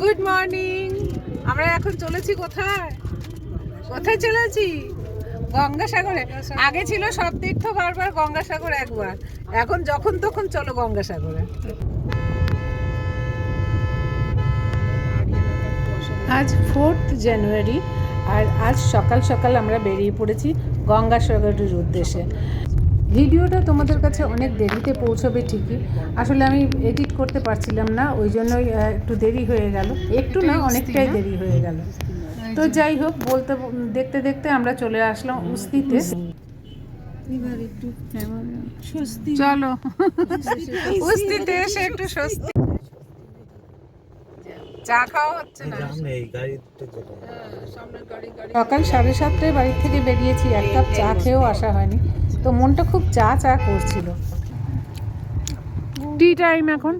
Good morning আমরা এখন চলেছি কোথায়? কোথায় চলেছি গঙ্গাসাগরে। আগে ছিল সব তীর্থ বারবার গঙ্গাসাগর একবার। এখন যখন তখন চলো গঙ্গাসাগরে। আজ ফোর্থ জানুয়ারি আর আজ সকাল সকাল আমরা বেরিয়ে পড়েছি গঙ্গাসাগরের উদ্দেশ্যে। ভিডিওটা তোমাদের কাছে অনেক দেরিতে পৌঁছবে ঠিকই। আসলে আমি এডিট করতে পারছিলাম না ওই জন্যই একটু দেরি হয়ে গেল। একটু না অনেকটাই দেরি হয়ে গেল। তো যাই হোক বলতে দেখতে দেখতে আমরা চলে আসলাম উস্তিতে। চলো। উস্তিতে এসে একটু স্বস্তি। চা খাওয়া হচ্ছে না। সকাল সাড়ে সাতটায় বাড়ি থেকে বেরিয়েছি এক কাপ চা খেয়েও আসা হয়নি। তো মনটা খুব চা চা করছিল। টি টাইম এখন।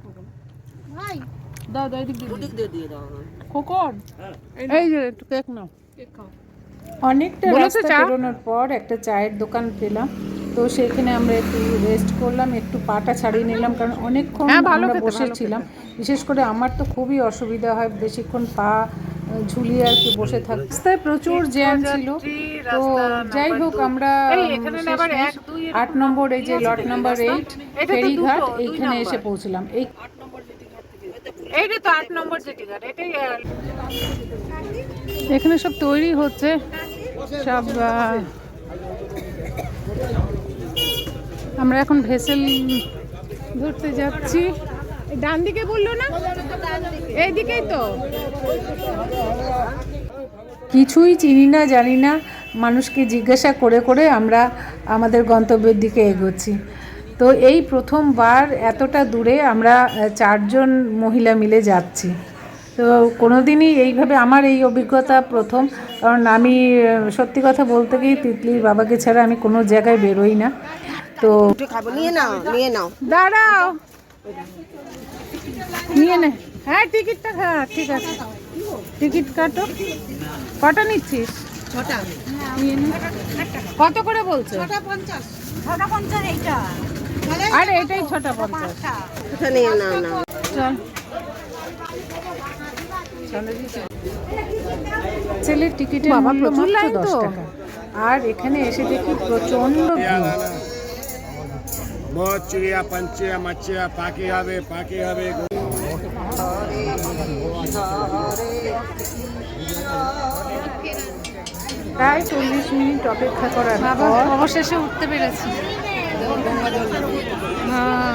দাও দাও এদিক দিয়ে দিয়ে দাও। খোকন। এই যে একটু কেক নাও। অনেকটা রাস্তা চা? বেরোনোর পর একটা চায়ের দোকান পেলাম। তো সেখানে আমরা একটু রেস্ট করলাম একটু পাটা ছাড়িয়ে নিলাম কারণ অনেকক্ষণ হ্যাঁ, আমরা বসেছিলাম বিশেষ করে আমার তো খুবই অসুবিধা হয় বেশিক্ষণ পা ঝুলিয়ে আর কি বসে থাকতে রাস্তায় প্রচুর জ্যাম ছিল। তো যাই হোক আমরা আট নম্বর এই যে লট নাম্বার এইট ফেরিঘাট এইখানে এসে পৌঁছলাম। এই এইটা তো আট নম্বর জেটি এটাই এখানে সব তৈরি হচ্ছে। সব আমরা এখন ভেসেল ধরতে যাচ্ছি। ডান দিকে বলল না? এইদিকেই তো। কিছুই চিনি না, জানি না। মানুষকে জিজ্ঞাসা করে করে আমরা আমাদের গন্তব্যের দিকে এগোচ্ছি। তো এই প্রথমবার এতটা দূরে আমরা চারজন মহিলা মিলে যাচ্ছি। তো কোনোদিনই এইভাবে আমার এই অভিজ্ঞতা প্রথম। কারণ আমি সত্যি কথা বলতে গিয়ে তিতলির বাবাকে ছাড়া আমি কোনো জায়গায় বেরোই না। তো নিয়ে নাও নিয়ে নাও। দাঁড়াও। নিয়ে নে। হ্যাঁ টিকিটটা হ্যাঁ ঠিক আছে। টিকিট কাটো। কটা নিচ্ছিস? ছটা। নিয়ে নে। কত করে বলছো? আরে এটাই ছটা পঞ্চাশ। নিয়ে নাও নাও। চল। ছেলের টিকিটের বাবা, প্রচুর লাইন দশ তো। টাকা। আর এখানে এসে দেখি প্রচণ্ড ভিড়। বহুত চিড়িয়া পাঞ্চিয়া মাছিয়া পাখি হবে পাখি হবে প্রায় চল্লিশ মিনিট অপেক্ষা করার পর অবশেষে উঠতে পেরেছি। হ্যাঁ।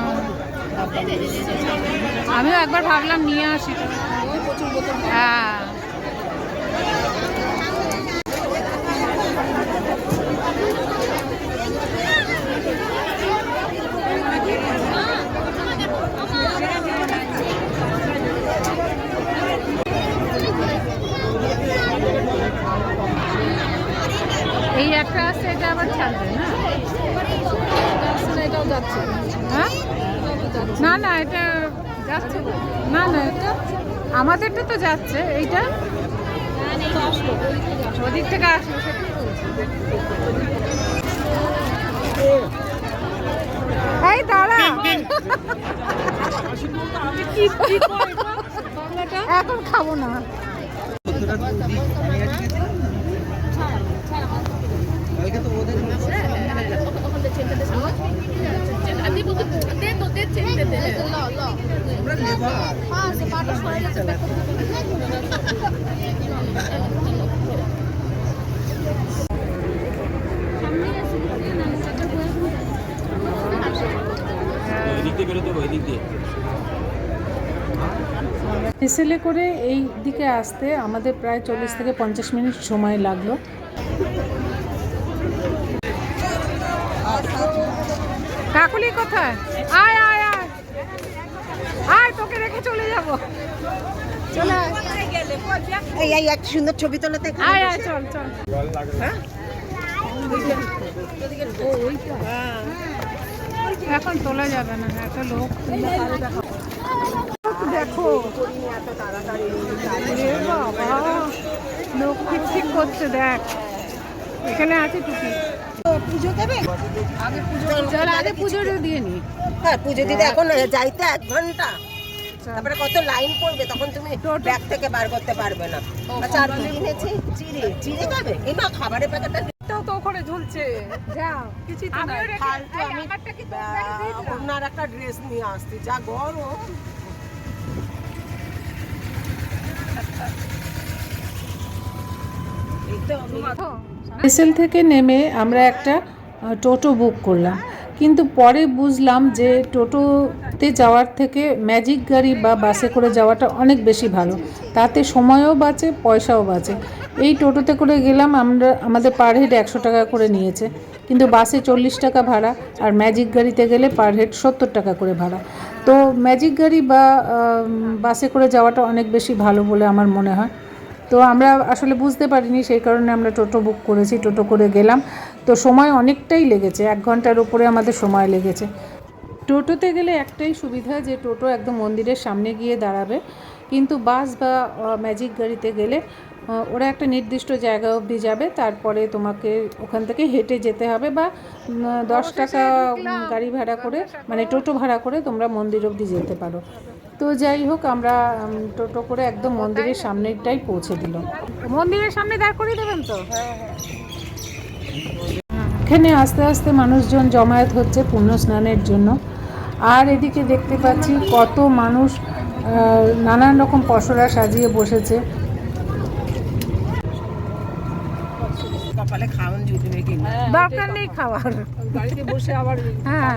আমিও একবার ভাবলাম নিয়ে আসি। হ্যাঁ এই একটা আছে এটা আবার ছাড়বে না এটাও যাচ্ছে হ্যাঁ না না এটা যাচ্ছে তো। না না এটা আমাদেরটা তো যাচ্ছে এইটা ওদিক থেকে আসবে এই দাঁড়া এখন খাব না ভেসেলে করে এই দিকে আসতে আমাদের প্রায় চল্লিশ থেকে পঞ্চাশ মিনিট সময় লাগল। কাকুলি কোথায় আয় আয় আয় রেখে চলে যাব। চলে। এই এই একটা সুন্দর ছবি আয় আয় চল চল। এখন তোলা যাবে না এত লোক দেখো। লোক ঠিক ঠিক করছে দেখ। এখানে আছে টুপি পুজো দেবে? চল আগে পুজোটা দিয়ে নি। হ্যাঁ পুজো দিতে এখন যাইতে এক ঘণ্টা। তারপরে কত লাইন পড়বে তখন তুমি ব্যাগ থেকে বার করতে পারবে না। আচ্ছা আর কি কিনেছি চিড়ে চিড়ে খাবে এই মা খাবারের প্যাকেটটা তো ওখানে ঝুলছে। যাও কিছুই তো নাই। আমি ওনার একটা ড্রেস নিয়ে আসছি। যা গরম। ভেসেল থেকে নেমে আমরা একটা টোটো বুক করলাম। কিন্তু পরে বুঝলাম যে টোটোতে যাওয়ার থেকে ম্যাজিক গাড়ি বা বাসে করে যাওয়াটা অনেক বেশি ভালো। তাতে সময়ও বাঁচে, পয়সাও বাঁচে। এই টোটোতে করে গেলাম, আমরা, আমাদের পার হেড একশো টাকা করে নিয়েছে। কিন্তু বাসে চল্লিশ টাকা ভাড়া আর ম্যাজিক গাড়িতে গেলে পার হেড সত্তর টাকা করে ভাড়া। তো ম্যাজিক গাড়ি বা বাসে করে যাওয়াটা অনেক বেশি ভালো বলে আমার মনে হয়। তো আমরা আসলে বুঝতে পারিনি, সেই কারণে আমরা টোটো বুক করেছি, টোটো করে গেলাম। তো সময় অনেকটাই লেগেছে এক ঘণ্টার উপরে আমাদের সময় লেগেছে। টোটোতে গেলে একটাই সুবিধা যে টোটো একদম মন্দিরের সামনে গিয়ে দাঁড়াবে কিন্তু বাস বা ম্যাজিক গাড়িতে গেলে ওরা একটা নির্দিষ্ট জায়গা অবধি যাবে তারপরে তোমাকে ওখান থেকে হেঁটে যেতে হবে বা দশ টাকা গাড়ি ভাড়া করে মানে টোটো ভাড়া করে তোমরা মন্দির অবধি যেতে পারো। তো যাই হোক আমরা টোটো করে একদম মন্দিরের সামনেটাই পৌঁছে দিল মন্দিরের সামনে দাঁড় করিয়ে দেবেন তো? এখানে আস্তে আস্তে মানুষজন জমায়েত হচ্ছে পুণ্য স্নানের জন্য। আর এদিকে দেখতে পাচ্ছি কত মানুষ আহ, নানান রকম পসরা সাজিয়ে বসেছে। কি দরকার নেই খাওয়ার। গাড়িতে বসে আবার হ্যাঁ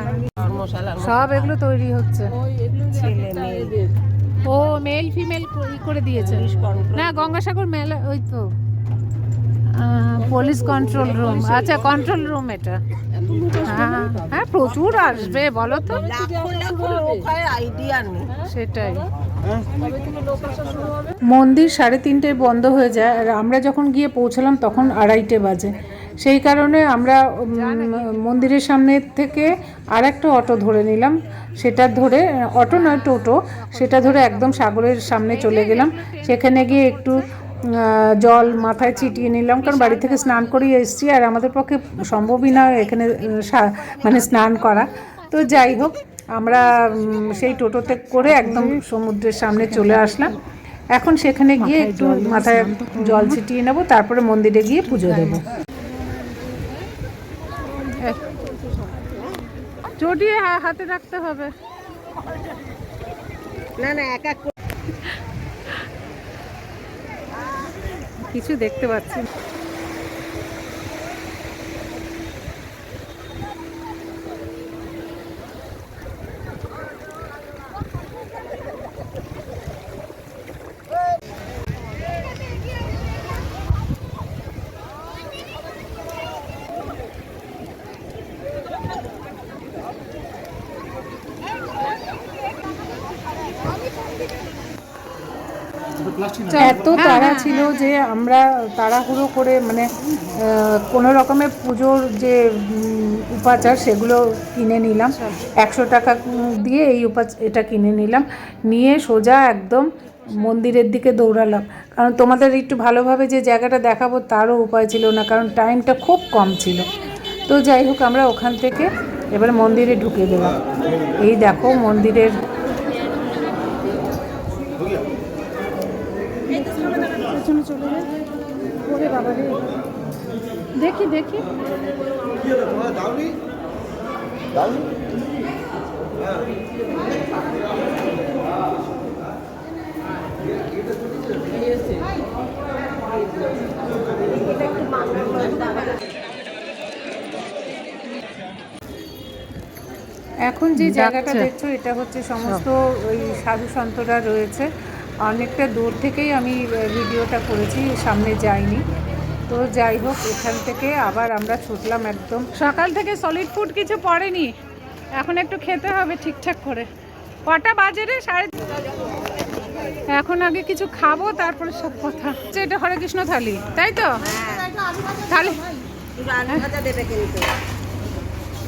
সব এগুলো তৈরি হচ্ছে। ছেলে মেয়ে। ও মেল ফিমেল করে দিয়েছে। না গঙ্গাসাগর মেলা ওই তো। পুলিশ কন্ট্রোল রুম আচ্ছা কন্ট্রোল রুম এটা। হ্যাঁ হ্যাঁ প্রচুর আসবে, বলো তো। সেটাই। মন্দির সাড়ে তিনটেয় বন্ধ হয়ে যায়, আর আমরা যখন গিয়ে পৌঁছলাম তখন আড়াইটে বাজে। সেই কারণে আমরা মন্দিরের সামনে থেকে আর একটা অটো ধরে নিলাম। সেটা ধরে, অটো নয়, টোটো, সেটা ধরে একদম সাগরের সামনে চলে গেলাম। সেখানে গিয়ে একটু জল মাথায় ছিটিয়ে নিলাম কারণ বাড়ি থেকে স্নান করিয়ে এসেছি আর আমাদের পক্ষে সম্ভবই না এখানে সা- মানে স্নান করা। তো যাই হোক আমরা সেই টোটোতে করে একদম সমুদ্রের সামনে চলে আসলাম। এখন সেখানে গিয়ে একটু মাথায় জল ছিটিয়ে নেব তারপরে মন্দিরে গিয়ে পুজো দেবো। চটিয়ে হাতে রাখতে হবে। না না এক এক কিছু দেখতে পাচ্ছি। এত তাড়া ছিল যে আমরা তাড়াহুড়ো করে মানে কোনো রকমের পুজোর যে উপাচার সেগুলো কিনে নিলাম। একশো টাকা দিয়ে এই উপা এটা কিনে নিলাম। নিয়ে সোজা একদম মন্দিরের দিকে দৌড়ালাম। কারণ তোমাদের একটু ভালোভাবে যে জায়গাটা দেখাবো তারও উপায় ছিল না কারণ টাইমটা খুব কম ছিল। তো যাই হোক আমরা ওখান থেকে এবার মন্দিরে ঢুকে গেলাম। এই দেখো মন্দিরের পেছনে চলে যায়। ওরে বাবা রে। দেখি দেখি। এখন যে জায়গাটা দেখছ এটা হচ্ছে সমস্ত ওই সাধু সন্তরা রয়েছে। অনেকটা দূর থেকেই আমি ভিডিওটা করেছি সামনে যাইনি। তো যাই হোক এখান থেকে আবার আমরা ছুটলাম একদম। সকাল থেকে সলিড ফুড কিছু পড়েনি। এখন একটু খেতে হবে ঠিকঠাক করে। কটা বাজে রে? সাড়ে এখন আগে কিছু খাব তারপরে সব কথা। এটা হরে কৃষ্ণ থালি তাই তো? থালি।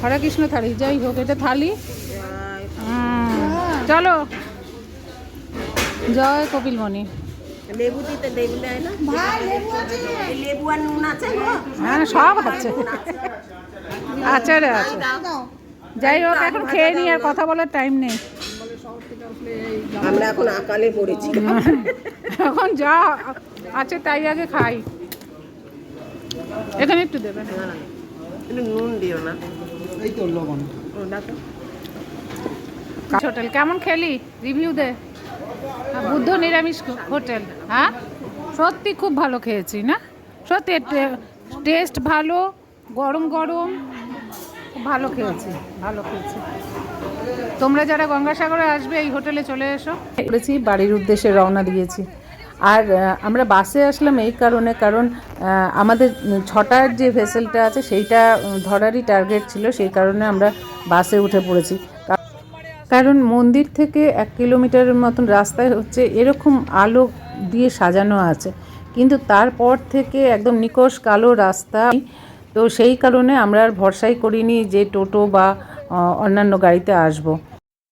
হরে কৃষ্ণ থালি যাই হোক এটা থালি। চলো। জয় কপিলমণি লেবু দিতে লেবু দেয় না? এই লেবু আর নুন আছে গো। হ্যাঁ সব আছে। আচারে আছে। যাই হোক এখন খেয়ে নি আর কথা বলার টাইম নেই। আমরা এখন আকালে পড়েছি। এখন যা আছে তাই আগে খাই। এখানে একটু দেবেন একটু নুন দিও না। হোটেল কেমন খেলি? রিভিউ দে। বুদ্ধ নিরামিষ হোটেল হ্যাঁ? সত্যি খুব ভালো খেয়েছি, না? সত্যি টেস্ট ভালো, গরম গরম ভালো খেয়েছি ভালো খেয়েছি। তোমরা যারা গঙ্গাসাগরে আসবে, এই হোটেলে চলে এসো। করেছি, বাড়ির উদ্দেশ্যে রওনা দিয়েছি। আর আমরা বাসে আসলাম এই কারণে, কারণ আমাদের ছটার যে ভেসেলটা আছে, সেইটা ধরারই টার্গেট ছিল, সেই কারণে আমরা বাসে উঠে পড়েছি। কারণ মন্দির থেকে এক কিলোমিটারের মতন রাস্তায় হচ্ছে এরকম আলো দিয়ে সাজানো আছে। কিন্তু তারপর থেকে একদম নিকষ কালো রাস্তা। তো সেই কারণে আমরা আর ভরসাই করিনি যে টোটো বা অন্যান্য গাড়িতে আসব।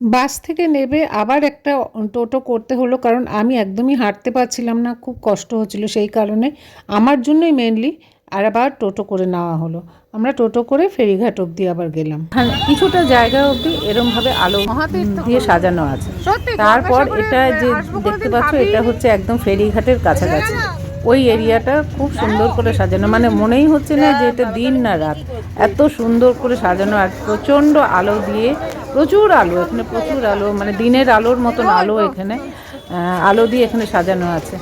বাস থেকে নেবে আবার একটা টোটো করতে হলো কারণ আমি একদমই হাঁটতে পারছিলাম না, খুব কষ্ট হচ্ছিল সেই কারণে। আমার জন্যই মেনলি আর আবার টোটো করে নেওয়া হলো। আমরা টোটো করে ফেরিঘাট অবধি আবার গেলাম। হ্যাঁ কিছুটা জায়গা অবধি এরমভাবে আলো দিয়ে সাজানো আছে। তারপর এটা যে দেখতে পাচ্ছ এটা হচ্ছে একদম ফেরিঘাটের কাছাকাছি। ওই এরিয়াটা খুব সুন্দর করে সাজানো। মানে মনেই হচ্ছে না যে এটা দিন না রাত। এত সুন্দর করে সাজানো আর প্রচণ্ড আলো দিয়ে প্রচুর আলো এখানে প্রচুর আলো মানে দিনের আলোর মতন আলো এখানে আহ, আলো দিয়ে এখানে সাজানো আছে।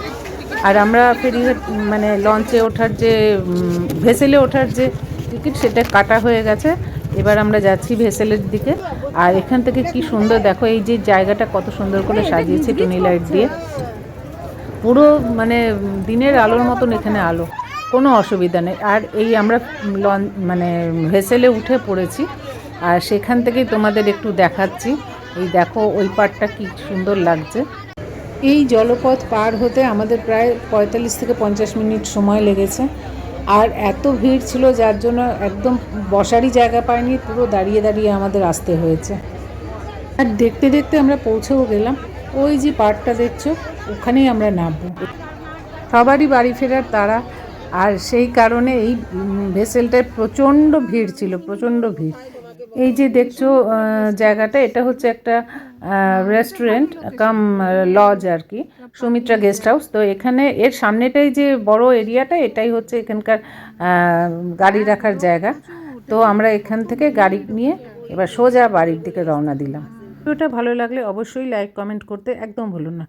আর আমরা ফেরিঘাট মানে লঞ্চে ওঠার যে ভেসেলে ওঠার যে টিকিট সেটা কাটা হয়ে গেছে। এবার আমরা যাচ্ছি ভেসেলের দিকে। আর এখান থেকে কি সুন্দর দেখো, এই যে জায়গাটা কত সুন্দর করে সাজিয়েছে টুনি লাইট দিয়ে। পুরো মানে দিনের আলোর মতন এখানে আলো, কোনো অসুবিধা নেই। আর এই আমরা লঞ্চ মানে ভেসেলে উঠে পড়েছি। আর সেখান থেকেই তোমাদের একটু দেখাচ্ছি। এই দেখো, ওই পাড়টা কি সুন্দর লাগছে। এই জলপথ পার হতে আমাদের প্রায় পঁয়তাল্লিশ থেকে পঞ্চাশ মিনিট সময় লেগেছে। আর এত ভিড় ছিল যার জন্য একদম বসারই জায়গা পাইনি, পুরো দাঁড়িয়ে দাঁড়িয়ে আমাদের আসতে হয়েছে। আর দেখতে দেখতে আমরা পৌঁছেও গেলাম। ওই যে পার্কটা দেখছ, ওখানেই আমরা নামবো। সবারই বাড়ি ফেরার তারা আর সেই কারণে এই ভেসেলটায় প্রচণ্ড ভিড় ছিল, প্রচণ্ড ভিড়। এই যে দেখছ জায়গাটা, এটা হচ্ছে একটা রেস্টুরেন্ট কাম লজ আর কি, সুমিত্রা গেস্ট হাউস তো এখানে এর সামনেটাই যে বড় এরিয়াটা, এটাই হচ্ছে এখানকার গাড়ি রাখার জায়গা। তো আমরা এখান থেকে গাড়ি নিয়ে এবার সোজা বাড়ির দিকে রওনা দিলাম। ভিডিওটা ভালো লাগলে অবশ্যই লাইক কমেন্ট করতে একদম ভুলুন না।